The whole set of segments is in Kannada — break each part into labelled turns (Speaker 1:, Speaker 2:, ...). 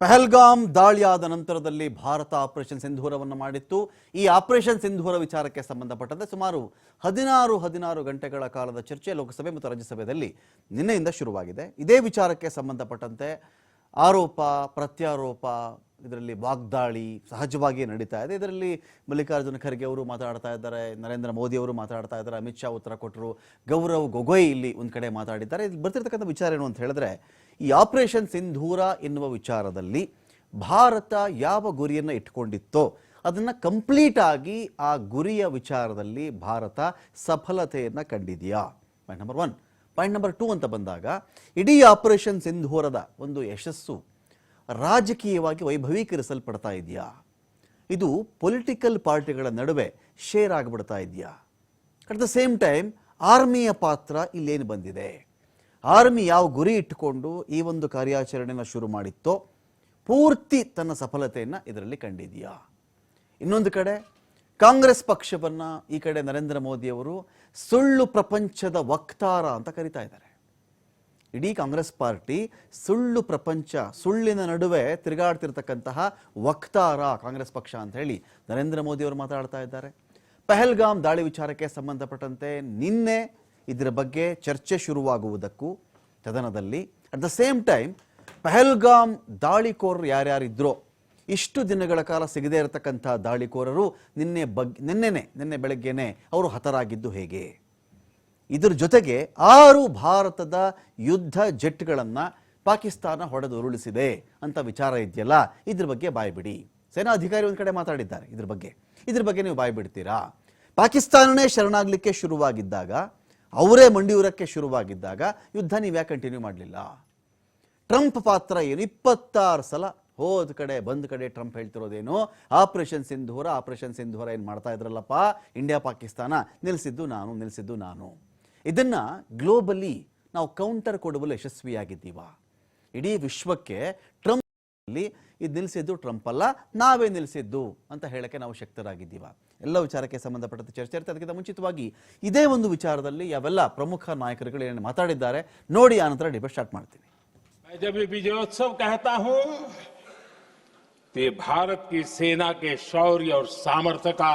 Speaker 1: ಪಹಲ್ಗಾಮ್ ದಾಳಿಯಾದ ನಂತರದಲ್ಲಿ ಭಾರತ ಆಪರೇಷನ್ ಸಿಂಧೂರವನ್ನು ಮಾಡಿತ್ತು. ಈ ಆಪರೇಷನ್ ಸಿಂಧೂರ ವಿಚಾರಕ್ಕೆ ಸಂಬಂಧಪಟ್ಟಂತೆ ಸುಮಾರು ಹದಿನಾರು ಹದಿನಾರು ಗಂಟೆಗಳ ಕಾಲದ ಚರ್ಚೆ ಲೋಕಸಭೆ ಮತ್ತು ರಾಜ್ಯಸಭೆಯಲ್ಲಿ ನಿನ್ನೆಯಿಂದ ಶುರುವಾಗಿದೆ. ಇದೇ ವಿಚಾರಕ್ಕೆ ಸಂಬಂಧಪಟ್ಟಂತೆ ಆರೋಪ, ಪ್ರತ್ಯಾರೋಪ, ಇದರಲ್ಲಿ ವಾಗ್ದಾಳಿ ಸಹಜವಾಗಿ ನಡೀತಾ ಇದೆ. ಇದರಲ್ಲಿ ಮಲ್ಲಿಕಾರ್ಜುನ ಖರ್ಗೆ ಅವರು ಮಾತಾಡ್ತಾ ಇದ್ದಾರೆ, ನರೇಂದ್ರ ಮೋದಿ ಅವರು ಮಾತಾಡ್ತಾ ಇದ್ದಾರೆ, ಅಮಿತ್ ಶಾ ಉತ್ತರ ಕೊಟ್ಟರು, ಗೌರವ್ ಗೊಗೊಯ್ ಇಲ್ಲಿ ಒಂದು ಕಡೆ ಮಾತಾಡಿದ್ದಾರೆ. ಇಲ್ಲಿ ಬರ್ತಿರ್ತಕ್ಕಂಥ ವಿಚಾರ ಏನು ಅಂತ ಹೇಳಿದ್ರೆ ಈ ಆಪರೇಷನ್ ಸಿಂಧೂರ ಎನ್ನುವ ವಿಚಾರದಲ್ಲಿ ಭಾರತ ಯಾವ ಗುರಿಯನ್ನು ಇಟ್ಕೊಂಡಿತ್ತೋ ಅದನ್ನು ಕಂಪ್ಲೀಟ್ ಆಗಿ ಆ ಗುರಿಯ ವಿಚಾರದಲ್ಲಿ ಭಾರತ ಸಫಲತೆಯನ್ನು ಕಂಡಿದೆಯಾ? Point number one point number two ಅಂತ ಬಂದಾಗ, ಇಡೀ ಆಪರೇಷನ್ ಸಿಂಧೂರದ ಒಂದು ಯಶಸ್ಸು ರಾಜಕೀಯವಾಗಿ ವೈಭವೀಕರಿಸಲ್ಪಡ್ತಾ ಇದೆಯಾ? ಇದು ಪೊಲಿಟಿಕಲ್ ಪಾರ್ಟಿಗಳ ನಡುವೆ ಶೇರ್ ಆಗಿಬಿಡ್ತಾ ಇದೆಯಾ? ಅಟ್ ದ ಸೇಮ್ ಟೈಮ್ ಆರ್ಮಿಯ ಪಾತ್ರ ಇಲ್ಲೇನು ಬಂದಿದೆ? ಆರ್ಮಿ ಯಾವ ಗುರಿ ಇಟ್ಟುಕೊಂಡು ಈ ಒಂದು ಕಾರ್ಯಾಚರಣೆಯನ್ನು ಶುರು ಮಾಡಿತ್ತೋ ಪೂರ್ತಿ ತನ್ನ ಸಫಲತೆಯನ್ನು ಇದರಲ್ಲಿ ಕಂಡಿದೆಯಾ? ಇನ್ನೊಂದು ಕಡೆ, ಕಾಂಗ್ರೆಸ್ ಪಕ್ಷವನ್ನು ಈ ಕಡೆ ನರೇಂದ್ರ ಮೋದಿಯವರು ಸುಳ್ಳು ಪ್ರಪಂಚದ ವಕ್ತಾರ ಅಂತ ಕರಿತಾ ಇದ್ದಾರೆ. ಇಡೀ ಕಾಂಗ್ರೆಸ್ ಪಾರ್ಟಿ ಸುಳ್ಳು ಪ್ರಪಂಚ, ಸುಳ್ಳಿನ ನಡುವೆ ತಿರುಗಾಡ್ತಿರ್ತಕ್ಕಂತಹ ವಕ್ತಾರ ಕಾಂಗ್ರೆಸ್ ಪಕ್ಷ ಅಂತ ಹೇಳಿ ನರೇಂದ್ರ ಮೋದಿ ಅವರು ಮಾತಾಡ್ತಾ ಇದ್ದಾರೆ. ಪೆಹಲ್ಗಾಮ್ ದಾಳಿ ವಿಚಾರಕ್ಕೆ ಸಂಬಂಧಪಟ್ಟಂತೆ ನಿನ್ನೆ ಇದರ ಬಗ್ಗೆ ಚರ್ಚೆ ಶುರುವಾಗುವುದಕ್ಕೂ ಸದನದಲ್ಲಿ at the same time Pahalgam ದಾಳಿಕೋರರು ಯಾರ್ಯಾರಿದ್ರೋ, ಇಷ್ಟು ದಿನಗಳ ಕಾಲ ಸಿಗದೇ ಇರತಕ್ಕಂಥ ದಾಳಿಕೋರರು ನಿನ್ನೆ ಬಗ್, ನಿನ್ನೆನೆ, ನಿನ್ನೆ ಬೆಳಗ್ಗೆನೆ ಅವರು ಹತರಾಗಿದ್ದು ಹೇಗೆ? ಇದರ ಜೊತೆಗೆ ಆರು ಭಾರತದ ಯುದ್ಧ ಜೆಟ್ಗಳನ್ನು ಪಾಕಿಸ್ತಾನ ಹೊಡೆದು ಉರುಳಿಸಿದೆ ಅಂತ ವಿಚಾರ ಇದೆಯಲ್ಲ, ಇದ್ರ ಬಗ್ಗೆ ಬಾಯ್ಬಿಡಿ. ಸೇನಾ ಅಧಿಕಾರಿ ಒಂದು ಕಡೆ ಮಾತಾಡಿದ್ದಾರೆ ಇದ್ರ ಬಗ್ಗೆ. ಇದ್ರ ಬಗ್ಗೆ ನೀವು ಬಾಯ್ಬಿಡ್ತೀರಾ? ಪಾಕಿಸ್ತಾನನೇ ಶರಣಾಗಲಿಕ್ಕೆ ಶುರುವಾಗಿದ್ದಾಗ ಅವರೇ ಮಂಡಿಯೂರಕ್ಕೆ ಶುರುವಾಗಿದ್ದಾಗ ಯುದ್ಧ ನೀವು ಕಂಟಿನ್ಯೂ ಮಾಡಲಿಲ್ಲ? ಟ್ರಂಪ್ ಪಾತ್ರ ಏನು? ಇಪ್ಪತ್ತಾರು ಸಲ ಹೋದ ಕಡೆ, ಬಂದ ಕಡೆ ಟ್ರಂಪ್ ಹೇಳ್ತಿರೋದೇನು? ಆಪರೇಷನ್ ಸಿಂಧೂರ ಆಪರೇಷನ್ ಸಿಂಧೂರ ಏನು ಮಾಡ್ತಾ ಇದ್ರಲ್ಲಪ್ಪ? ಇಂಡಿಯಾ, ಪಾಕಿಸ್ತಾನ ನಿಲ್ಲಿಸಿದ್ದು ನಾನು ನಿಲ್ಲಿಸಿದ್ದು ನಾನು. ಇದನ್ನ ಗ್ಲೋಬಲಿ ನಾವು ಕೌಂಟರ್ ಕೊಡುವಲ್ಲಿ ಯಶಸ್ವಿಯಾಗಿದ್ದೀವ. ಇಡೀ ವಿಶ್ವಕ್ಕೆ ಟ್ರಂಪ್ ಇದು ನಿಲ್ಲಿಸಿದ್ದು ಟ್ರಂಪ್ ಅಲ್ಲ ನಾವೇ ನಿಲ್ಲಿಸಿದ್ದು ಅಂತ ಹೇಳಕ್ಕೆ ನಾವು ಶಕ್ತರಾಗಿದ್ದೀವ ಎಲ್ಲ ವಿಚಾರಕ್ಕೆ ಸಂಬಂಧಪಟ್ಟಂತೆ ಚರ್ಚೆ ಇರುತ್ತೆ ಅದಕ್ಕಿಂತ ಮುಂಚಿತವಾಗಿ ಇದೇ ಒಂದು ವಿಚಾರದಲ್ಲಿ ಯಾವೆಲ್ಲ ಪ್ರಮುಖ ನಾಯಕರುಗಳು ಏನೇನು ಮಾತಾಡಿದ್ದಾರೆ ನೋಡಿ ಆನಂತರ ಡಿಬೇಟ್ ಸ್ಟಾರ್ಟ್ ಮಾಡ್ತೀನಿ
Speaker 2: मैं जब ये विजयोत्सव कहता हूं तो ये भारत की सेना के शौर्य और सामर्थ्य का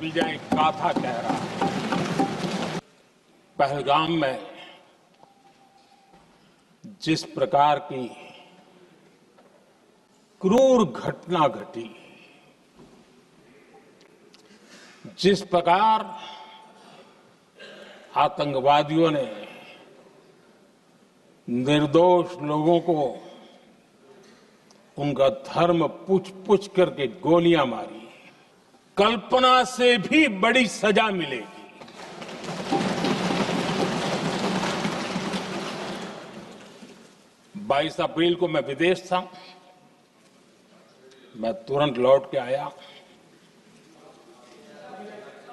Speaker 2: विजय गाथा कह रहा है पहलगाम में जिस प्रकार की क्रूर घटना घटी। जिस प्रकार आतंकवादियों ने निर्दोष लोगों को उनका धर्म पूछ पूछ करके गोलियाँ मारी, कल्पना से भी बड़ी सजा मिलेगी। 22 अप्रैल को मैं विदेश था। मैं तुरंत लौट के आया।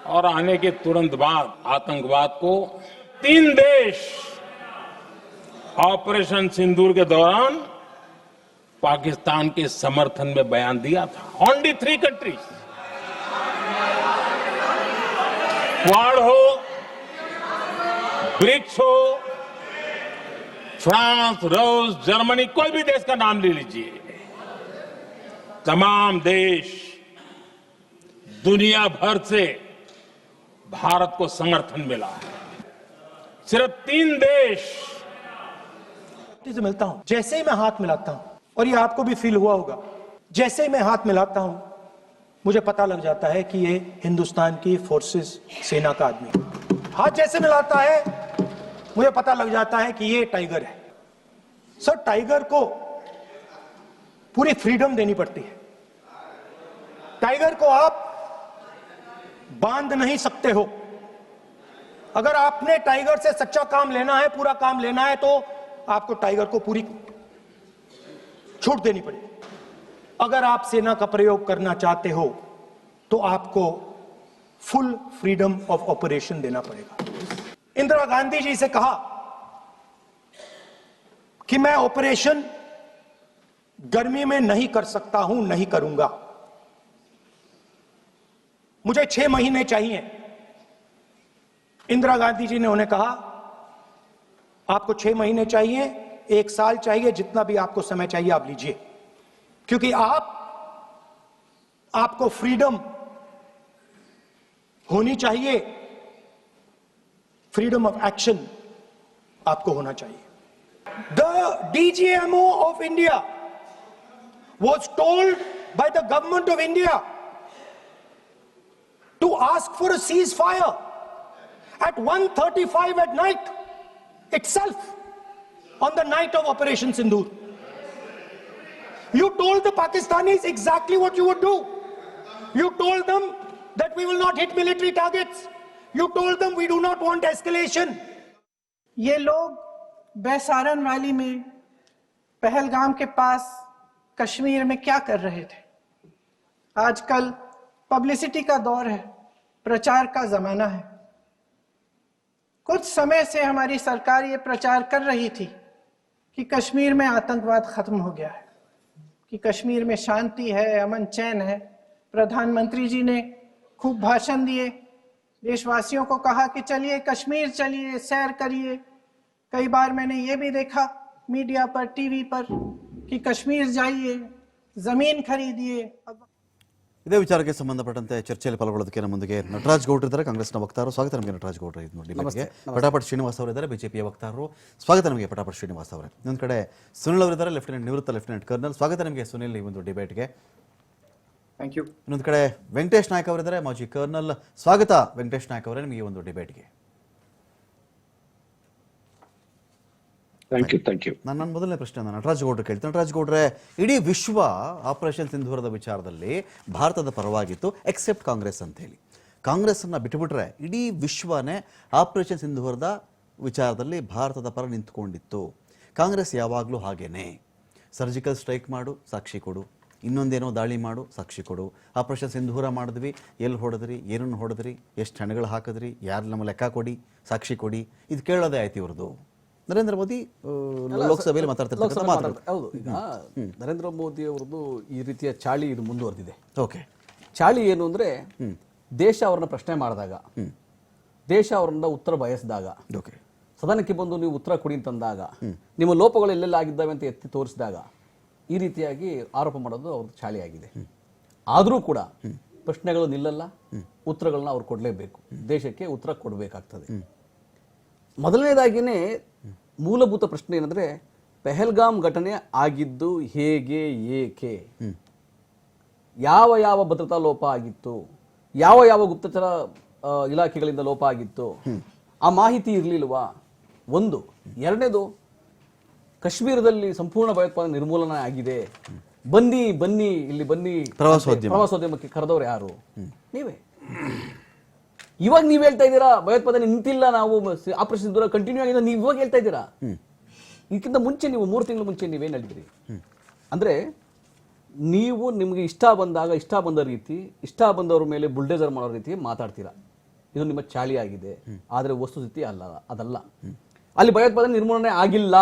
Speaker 2: और आने के तुरंत बाद आतंकवाद को तीन देश ऑपरेशन सिंदूर के दौरान पाकिस्तान के समर्थन में बयान दिया था। ओनली थ्री कंट्रीज़ क्वाड हो, ब्रिक्स हो, फ्रांस, रूस, जर्मनी, कोई भी देश का नाम ले लीजिए। तमाम देश दुनिया भर से भारत को समर्थन मिला है। सिर्फ़ तीन देश
Speaker 3: से मिलता हूँ, जैसे ही मैं हाथ मिलाता हूँ, और ये आपको भी फील हुआ होगा, जैसे ही मैं हाथ मिलाता हूँ, मुझे पता लग जाता है कि ये हिंदुस्तान की फोर्सेस सेना का आदमी हाथ जैसे मिलाता है, मुझे पता लग जाता है कि ये टाइगर है। सर टाइगर को पूरी फ्रीडम देनी पड़ती है। टाइगर को आप बाँध नहीं सकते हो। अगर आपने टाइगर से सच्चा काम लेना है, पूरा काम लेना है तो आपको टाइगर को पूरी छूट देनी पड़ेगी। अगर आप सेना का प्रयोग करना चाहते हो तो आपको फुल फ्रीडम ऑफ़ ऑपरेशन देना पड़ेगा। इंदिरा गांधी जी से कहा कि मैं ऑपरेशन गर्मी में नहीं कर सकता हूँ, नहीं करूँगा। मुझे छह महीने चाहिए। इंदिरा गांधी जी ने उन्हें कहा, आपको छह महीने चाहिए, एक साल चाहिए, जितना भी आपको समय चाहिए आप लीजिए। क्योंकि आप, आपको फ्रीडम होनी चाहिए। फ्रीडम ऑफ़ एक्शन आपको होना चाहिए। The DGMO of India was told by the government of India to ask for a ceasefire at 1:35 at night itself on the night of Operation Sindoor. You told the Pakistanis exactly what you would do. You told them that we will not hit military targets. You told them we do not want escalation.
Speaker 4: ये लोग बैसारन वैली में पहलगाम के पास कश्मीर में क्या कर रहे थे? आजकल पब्लिसिटी का दौर है, प्रचार का जमाना है। कुछ समय से हमारी सरकार ये प्रचार कर रही थी कि कश्मीर में आतंकवाद खत्म हो गया है, कि कश्मीर में शांति है, अमन चैन है। प्रधानमंत्री जी ने खूब भाषण दिए। देशवासियों को कहा कि चलिए कश्मीर चलिए, सैर करिए। कई बार मैंने ये भी देखा मीडिया पर, टीवी पर कि कश्मीर जाइए जमीन खरीदिए अब
Speaker 1: ಇದೇ ವಿಚಾರಕ್ಕೆ ಸಂಬಂಧಪಟ್ಟಂತೆ ಚರ್ಚೆಯಲ್ಲಿ ಪಾಲ್ಗೊಳ್ಳೋದಕ್ಕೆ ನಮ್ಮ ಮುಂದೆ ನಟರಾಜ್ ಗೌಡ್ರು ಇದ್ದಾರೆ ಕಾಂಗ್ರೆಸ್ನ ವಕ್ತಾರರು ಸ್ವಾಗತ ನಮಗೆ ನಟರಾಜ್ ಗೌಡ್ರು ಇದು ನೋಡಿ ಡಿಬೇಟ್ಗೆ ಪಟಾಪಟ್ ಶ್ರೀನಿವಾಸ್ ಅವರು ಇದ್ದಾರೆ ಬಿಜೆಪಿಯ ವಕ್ತಾರರು ಸ್ವಾಗತ ನಮಗೆ ಪಟಾಪಟ್ ಶ್ರೀನಿವಾಸ್ ಅವರೇ ಇನ್ನೊಂದು ಕಡೆ ಸುನಿಲ್ ಅವರಿದ್ದಾರೆ ಲೆಫ್ಟಿನೆಂಟ್ ನಿವೃತ್ತ ಲೆಫ್ಟಿನೆಂಟ್ ಕರ್ನಲ್ ಸ್ವಾಗತ ನಿಮಗೆ ಸುನಿಲ್ ಈ ಒಂದು ಡಿಬೇಟ್ಗೆ
Speaker 5: ಥ್ಯಾಂಕ್ ಯು
Speaker 1: ಇನ್ನೊಂದು ಕಡೆ ವೆಂಕಟೇಶ್ ನಾಯಕ್ ಅವರಿದ್ದಾರೆ ಮಾಜಿ ಕರ್ನಲ್ ಸ್ವಾಗತ ವೆಂಕಟೇಶ್ ನಾಯಕ್ ಅವರೇ ನಿಮಗೆ ಈ ಒಂದು ಡಿಬೇಟ್ಗೆ
Speaker 5: ಥ್ಯಾಂಕ್ ಯು ಥ್ಯಾಂಕ್ ಯು
Speaker 1: ನನ್ನ ಮೊದಲನೇ ಪ್ರಶ್ನೆ ನಟರಾಜ್ ಗೌಡ್ರು ಕೇಳ್ತೀನಿ. ನಟರಾಜ್ ಗೌಡ್ರೆ ಇಡೀ ವಿಶ್ವ ಆಪರೇಷನ್ ಸಿಂಧೂರದ ವಿಚಾರದಲ್ಲಿ ಭಾರತದ ಪರವಾಗಿತ್ತು ಎಕ್ಸೆಪ್ಟ್ ಕಾಂಗ್ರೆಸ್ ಅಂತ ಹೇಳಿ ಕಾಂಗ್ರೆಸ್ಸನ್ನು ಬಿಟ್ಟುಬಿಟ್ರೆ ಇಡೀ ವಿಶ್ವನೇ ಆಪರೇಷನ್ ಸಿಂಧೂರದ ವಿಚಾರದಲ್ಲಿ ಭಾರತದ ಪರ ನಿಂತ್ಕೊಂಡಿತ್ತು. ಕಾಂಗ್ರೆಸ್ ಯಾವಾಗಲೂ ಹಾಗೇನೆ. ಸರ್ಜಿಕಲ್ ಸ್ಟ್ರೈಕ್ ಮಾಡು ಸಾಕ್ಷಿ ಕೊಡು. ಇನ್ನೊಂದೇನೋ ದಾಳಿ ಮಾಡು ಸಾಕ್ಷಿ ಕೊಡು. ಆಪರೇಷನ್ ಸಿಂಧೂರ ಮಾಡಿದ್ವಿ ಎಲ್ಲಿ ಹೊಡೆದ್ರಿ ಏನನ್ನು ಹೊಡೆದ್ರಿ ಎಷ್ಟು ಹಣಗಳು ಹಾಕಿದ್ರಿ ಯಾರು ನಮ್ಮ ಲೆಕ್ಕ ಕೊಡಿ ಸಾಕ್ಷಿ ಕೊಡಿ. ಇದು ಕೇಳೋದೇ ಆಯ್ತು ಇವ್ರದ್ದು. ನರೇಂದ್ರ ಮೋದಿ ಲೋಕಸಭೆಯಲ್ಲಿ
Speaker 6: ಮಾತಾಡ್ತಾರೆ. ಹೌದು ಈಗ ನರೇಂದ್ರ ಮೋದಿ ಅವರದ್ದು ಈ ರೀತಿಯ ಚಾಳಿ ಇದು ಮುಂದುವರೆದಿದೆ.
Speaker 1: ಓಕೆ.
Speaker 6: ಚಾಳಿ ಏನು ಅಂದ್ರೆ ದೇಶ ಅವ್ರನ್ನ ಪ್ರಶ್ನೆ ಮಾಡಿದಾಗ ದೇಶ ಅವರನ್ನ ಉತ್ತರ ಬಯಸಿದಾಗ
Speaker 1: ಓಕೆ.
Speaker 6: ಸದನಕ್ಕೆ ಬಂದು ನೀವು ಉತ್ತರ ಕೊಡಿ ಅಂತಂದಾಗ ನಿಮ್ಮ ಲೋಪಗಳು ಎಲ್ಲೆಲ್ಲ ಆಗಿದ್ದಾವೆ ಅಂತ ಎತ್ತಿ ತೋರಿಸಿದಾಗ ಈ ರೀತಿಯಾಗಿ ಆರೋಪ ಮಾಡೋದು ಅವ್ರದ್ದು ಚಾಳಿ ಆಗಿದೆ. ಆದರೂ ಕೂಡ ಪ್ರಶ್ನೆಗಳು ನಿಲ್ಲಲ್ಲ ಉತ್ತರಗಳನ್ನ ಅವ್ರು ಕೊಡಲೇಬೇಕು. ದೇಶಕ್ಕೆ ಉತ್ತರ ಕೊಡಬೇಕಾಗ್ತದೆ. ಮೊದಲನೇದಾಗಿನೇ ಮೂಲಭೂತ ಪ್ರಶ್ನೆ ಏನಂದ್ರೆ ಪೆಹಲ್ಗಾಮ್ ಘಟನೆ ಆಗಿದ್ದು ಹೇಗೆ ಏಕೆ? ಯಾವ ಯಾವ ಭದ್ರತಾ ಲೋಪ ಆಗಿತ್ತು? ಯಾವ ಯಾವ ಗುಪ್ತಚರ ಇಲಾಖೆಗಳಿಂದ ಲೋಪ ಆಗಿತ್ತು? ಆ ಮಾಹಿತಿ ಇರಲಿಲ್ವಾ? ಒಂದು. ಎರಡನೇದು ಕಾಶ್ಮೀರದಲ್ಲಿ ಸಂಪೂರ್ಣ ಭಯೋತ್ಪಾದನೆ ನಿರ್ಮೂಲನೆ ಆಗಿದೆ. ಬನ್ನಿ ಬನ್ನಿ ಇಲ್ಲಿ ಬನ್ನಿ.
Speaker 1: ಪ್ರವಾಸೋದ್ಯಮ.
Speaker 6: ಪ್ರವಾಸೋದ್ಯಮಕ್ಕೆ ಕರೆದವರು ಯಾರು? ನೀವೇ. ಇವಾಗ ನೀವ್ ಹೇಳ್ತಾ ಇದ್ದೀರಾ ಭಯೋತ್ಪಾದನೆ ನಿಂತಿಲ್ಲ ನಾವು ಆಪರೇಷನ್ ದೂರ ಕಂಟಿನ್ಯೂ ಆಗಿದೆ ನೀವು ಇವಾಗ ಹೇಳ್ತಾ ಇದ್ದೀರಾ? ಇದಕ್ಕಿಂತ ಮುಂಚೆ ನೀವು ಮೂರು ತಿಂಗಳ ಮುಂಚೆ ನೀವೇನ್ ಹೇಳಿದ್ರಿ? ಅಂದ್ರೆ ನೀವು ನಿಮಗೆ ಇಷ್ಟ ಬಂದಾಗ ಇಷ್ಟ ಬಂದ ರೀತಿ ಇಷ್ಟ ಬಂದವ್ರ ಮೇಲೆ ಬುಲ್ಡೇಜರ್ ಮಾಡೋ ರೀತಿ ಮಾತಾಡ್ತೀರಾ? ಇದು ನಿಮ್ಮ ಚಾಳಿ ಆಗಿದೆ. ಆದರೆ ವಸ್ತುಸ್ಥಿತಿ ಅಲ್ಲ ಅದಲ್ಲ. ಅಲ್ಲಿ ಭಯೋತ್ಪಾದನೆ ನಿರ್ಮೂಲನೆ ಆಗಿಲ್ಲ.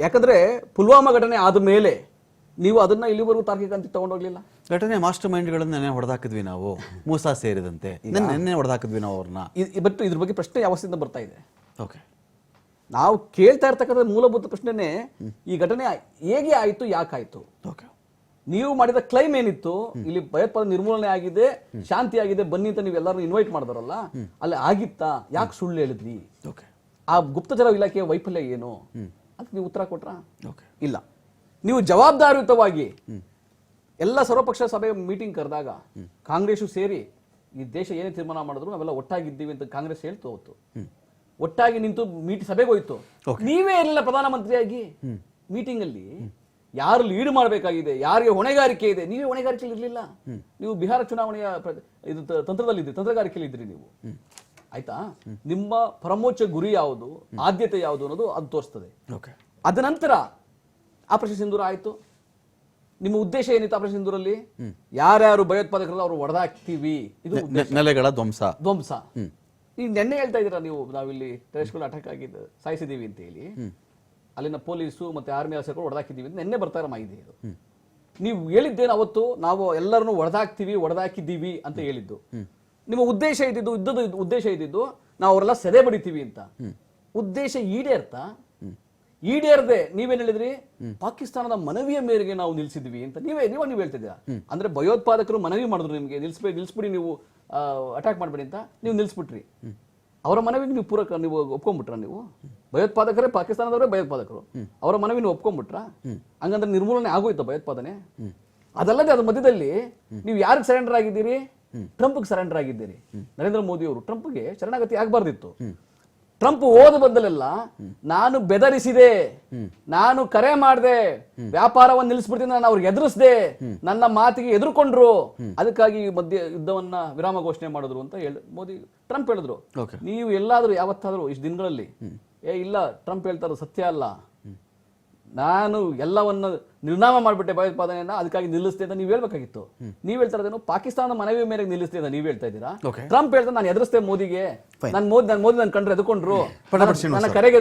Speaker 6: ಯಾಕಂದ್ರೆ ಪುಲ್ವಾಮಾ ಘಟನೆ ಆದ ಮೇಲೆ ನೀವು ಅದನ್ನ ಇಲ್ಲಿವರೆಗೂ ತಾರ್ಕಿಕ ಅಂತ ತಗೊಂಡೋಗ್ಲಿಲ್ಲ
Speaker 1: ಘಟನೆ ಮಾಸ್ಟರ್ ಮೈಂಡ್ಗಳನ್ನ ನೆನೆ ಹೊಡೆದಾಕಿದ್ವಿ ನಾವು ಮೂಸಾ ಸೇರಿದಂತೆ. ನೆನ್ನೆ ಹೊಡೆದಾಕಿದ್ವಿ ನಾವು ಅವ್ರನ್ನ.
Speaker 6: ಬಟ್ ಇದ್ರ ಬಗ್ಗೆ ಪ್ರಶ್ನೆ ಯಾವತ್ತಿಂದ ಬರ್ತಾ ಇದೆ?
Speaker 1: ಓಕೆ
Speaker 6: ನಾವು ಕೇಳ್ತಾ ಇರ್ತಕ್ಕಂಥ ಮೂಲಭೂತ ಪ್ರಶ್ನೆನೇ ಈ ಘಟನೆ ಹೇಗೆ ಆಯ್ತು ಯಾಕಾಯ್ತು
Speaker 1: ಓಕೆ
Speaker 6: ನೀವು ಮಾಡಿದ ಕ್ಲೈಮ್ ಏನಿತ್ತು? ಇಲ್ಲಿ ಭಯೋತ್ಪಾದನೆ ನಿರ್ಮೂಲನೆ ಆಗಿದೆ ಶಾಂತಿ ಆಗಿದೆ ಬನ್ನಿ ಅಂತ ನೀವು ಎಲ್ಲರೂ ಇನ್ವೈಟ್ ಮಾಡಿದಾರಲ್ಲ ಅಲ್ಲಿ ಆಗಿತ್ತಾ? ಯಾಕೆ ಸುಳ್ಳು ಹೇಳಿದ್ರಿ?
Speaker 1: ಓಕೆ
Speaker 6: ಆ ಗುಪ್ತಚರ ಇಲಾಖೆಯ ವೈಫಲ್ಯ ಏನು? ಅದಕ್ಕೆ ನೀವು ಉತ್ತರ ಕೊಟ್ರಾ?
Speaker 1: ಓಕೆ
Speaker 6: ಇಲ್ಲ. ನೀವು ಜವಾಬ್ದಾರಿಯುತವಾಗಿ ಎಲ್ಲ ಸರ್ವಪಕ್ಷ ಸಭೆ ಮೀಟಿಂಗ್ ಕರೆದಾಗ ಕಾಂಗ್ರೆಸ್ಸು ಸೇರಿ ಈ ದೇಶ ಏನೇ ತೀರ್ಮಾನ ಮಾಡಿದ್ರು ನಾವೆಲ್ಲ ಒಟ್ಟಾಗಿದ್ದೀವಿ ಅಂತ ಕಾಂಗ್ರೆಸ್ ಹೇಳ್ತು ಅವತ್ತು. ಒಟ್ಟಾಗಿ ನಿಂತು ಮೀಟ್ ಸಭೆಗೆ ಹೋಯ್ತು. ನೀವೇ ಇರಲಿಲ್ಲ ಪ್ರಧಾನಮಂತ್ರಿಯಾಗಿ ಮೀಟಿಂಗ್ ಅಲ್ಲಿ. ಯಾರು ಲೀಡ್ ಮಾಡಬೇಕಾಗಿದೆ? ಯಾರಿಗೆ ಹೊಣೆಗಾರಿಕೆ ಇದೆ? ನೀವೇ ಹೊಣೆಗಾರಿಕೆ ಇರಲಿಲ್ಲ. ನೀವು ಬಿಹಾರ ಚುನಾವಣೆಯ ಇದು ತಂತ್ರದಲ್ಲಿ ತಂತ್ರಗಾರಿಕೆಯಲ್ಲಿ ಇದ್ರಿ ನೀವು. ಆಯ್ತಾ? ನಿಮ್ಮ ಪರಮೋಚ್ಚ ಗುರಿ ಯಾವುದು? ಆದ್ಯತೆ ಯಾವುದು ಅನ್ನೋದು ಅದು ತೋರಿಸ್ತದೆ.
Speaker 1: ಓಕೆ.
Speaker 6: ಅದ ನಂತರ ಆಪರೇಷನ್ ಸಿಂಧೂರ ಆಯ್ತು. ನಿಮ್ಮ ಉದ್ದೇಶ ಏನಿತ್ತು ಆಪರೇಷನ್ ಸಿಂಧೂರಲ್ಲಿ ಯಾರ್ಯಾರು ಭಯೋತ್ಪಾದಕರಲ್ಲ ಅವ್ರು ಹೊಡೆದಾಕ್ತೀವಿ? ಇದು ಉದ್ದೇಶ.
Speaker 1: ನೆಲೆಗಳ ಧ್ವಂಸ.
Speaker 6: ಧ್ವಂಸ. ಈಗ ನೆನ್ನೆ ಹೇಳ್ತಾ ಇದ್ದೀರಾ ನೀವು ನಾವಿಲ್ಲಿ ಟೆರರಿಸ್ಟ್ಗಳು ಅಟ್ಯಾಕ್ ಆಗಿದ್ದು ಸಾಯಿಸಿದೀವಿ ಅಂತ ಹೇಳಿ. ಅಲ್ಲಿನ ಪೊಲೀಸು ಮತ್ತೆ ಆರ್ಮಿ ಆಫೀಸರ್ಗಳು ಹೊಡೆದಾಕಿದ್ದೀವಿ ಅಂತ ನೆನ್ನೆ ಬರ್ತಾರೆ ಇರೋ ಮಾಹಿತಿ ಇದು. ನೀವು ಹೇಳಿದ್ದೇನು ಅವತ್ತು ನಾವು ಎಲ್ಲರನ್ನು ಹೊಡೆದಾಕ್ತೀವಿ ಹೊಡೆದಾಕಿದ್ದೀವಿ ಅಂತ ಹೇಳಿದ್ದು. ನಿಮ್ಮ ಉದ್ದೇಶ ಇದ್ದಿದ್ದು ಇದ್ದದ್ದು ಉದ್ದೇಶ ಇದ್ದಿದ್ದು ನಾವು ಅವರೆಲ್ಲ ಸೆದೆ ಬಡಿತೀವಿ ಅಂತ. ಉದ್ದೇಶ ಈಡೇರ್ತಾ ಈಡೇರದೆ ನೀವೇನ್ ಹೇಳಿದ್ರಿ? ಪಾಕಿಸ್ತಾನದ ಮನವಿಯ ಮೇರೆಗೆ ನಾವು ನಿಲ್ಸಿದ್ವಿ ಅಂತ ನೀವೇ ನೀವ ನೀವು ಹೇಳ್ತಿದ್ದೀರಾ? ಅಂದ್ರೆ ಭಯೋತ್ಪಾದಕರು ಮನವಿ ಮಾಡಿದ್ರು ನಿಮ್ಗೆ ನಿಲ್ಸ್ಬೇಡಿ ನಿಲ್ಸ್ಬಿಡಿ ನೀವು ಅಟ್ಯಾಕ್ ಮಾಡ್ಬೇಡಿ ಅಂತ ನೀವು ನಿಲ್ಸ್ಬಿಟ್ರಿ. ಅವರ ಮನವಿಗೆ ನೀವು ಪೂರಕ ನೀವು ಒಪ್ಕೊಂಡ್ಬಿಟ್ರ ನೀವು? ಭಯೋತ್ಪಾದಕರೇ ಪಾಕಿಸ್ತಾನದವರೇ ಭಯೋತ್ಪಾದಕರು. ಅವರ ಮನವಿ ನೀವು ಒಪ್ಕೊಂಡ್ಬಿಟ್ರ? ಹಂಗಂದ್ರೆ ನಿರ್ಮೂಲನೆ ಆಗೋಯ್ತು ಭಯೋತ್ಪಾದನೆ? ಅದಲ್ಲದೆ ಅದ್ರ ಮಧ್ಯದಲ್ಲಿ ನೀವು ಯಾರಿಗೆ ಸರೆಂಡರ್ ಆಗಿದ್ದೀರಿ? ಟ್ರಂಪ್ಗೆ ಸರೆಂಡರ್ ಆಗಿದ್ದೀರಿ. ನರೇಂದ್ರ ಮೋದಿ ಅವರು ಟ್ರಂಪ್ಗೆ ಶರಣಾಗತಿ ಆಗಬಾರ್ದಿತ್ತು. ಟ್ರಂಪ್ ಓದು ಬದಲೆಲ್ಲ ನಾನು ಬೆದರಿಸಿದೆ ನಾನು ಕರೆ ಮಾಡಿದೆ ವ್ಯಾಪಾರವನ್ನು ನಿಲ್ಲಿಸ್ಬಿಡ್ತೀನಿ ನಾನು ಅವ್ರಿಗೆ ಎದುರಿಸಿದೆ ನನ್ನ ಮಾತಿಗೆ ಎದುರುಕೊಂಡ್ರು. ಅದಕ್ಕಾಗಿ ಮಧ್ಯ ಯುದ್ಧವನ್ನ ವಿರಾಮ ಘೋಷಣೆ ಮಾಡಿದ್ರು ಅಂತ ಹೇಳಿ ಮೋದಿ ಟ್ರಂಪ್ ಹೇಳಿದ್ರು. ನೀವು ಎಲ್ಲಾದ್ರೂ ಯಾವತ್ತಾದ್ರೂ ಇಷ್ಟು ದಿನಗಳಲ್ಲಿ ಏ ಇಲ್ಲ ಟ್ರಂಪ್ ಹೇಳ್ತಾರ ಸತ್ಯ ಅಲ್ಲ. ನಾನು ಎಲ್ಲವನ್ನ ನಿರ್ನಾಮ ಮಾಡಿಬಿಟ್ಟೆ ಭಯೋತ್ಪಾದನೆಯನ್ನ ಅದಕ್ಕಾಗಿ ನಿಲ್ಲಿಸ್ತೆ ಅಂತ ನೀವು ಹೇಳ್ಬೇಕಾಗಿತ್ತು. ನೀವು ಹೇಳ್ತಾ ಇರೋದೇನು? ಪಾಕಿಸ್ತಾನದ ಮನವಿ ಮೇರೆಗೆ ನಿಲ್ಲಿಸ್ತೆ ಅಂತ ನೀವು ಹೇಳ್ತಾ ಇದ್ದೀರಾ? ಟ್ರಂಪ್ ಹೇಳ್ತಾ ನಾನು ಎದುರಿಸ್ತೆ ಮೋದಿಗೆ. ನಾನು ಮೋದಿ ನಾನು ಮೋದಿ ನನ್ನ ಕಂಡ್ರೆ ಎದುಕೊಂಡ್ರು. ನನ್ನ ಕರೆಗೆ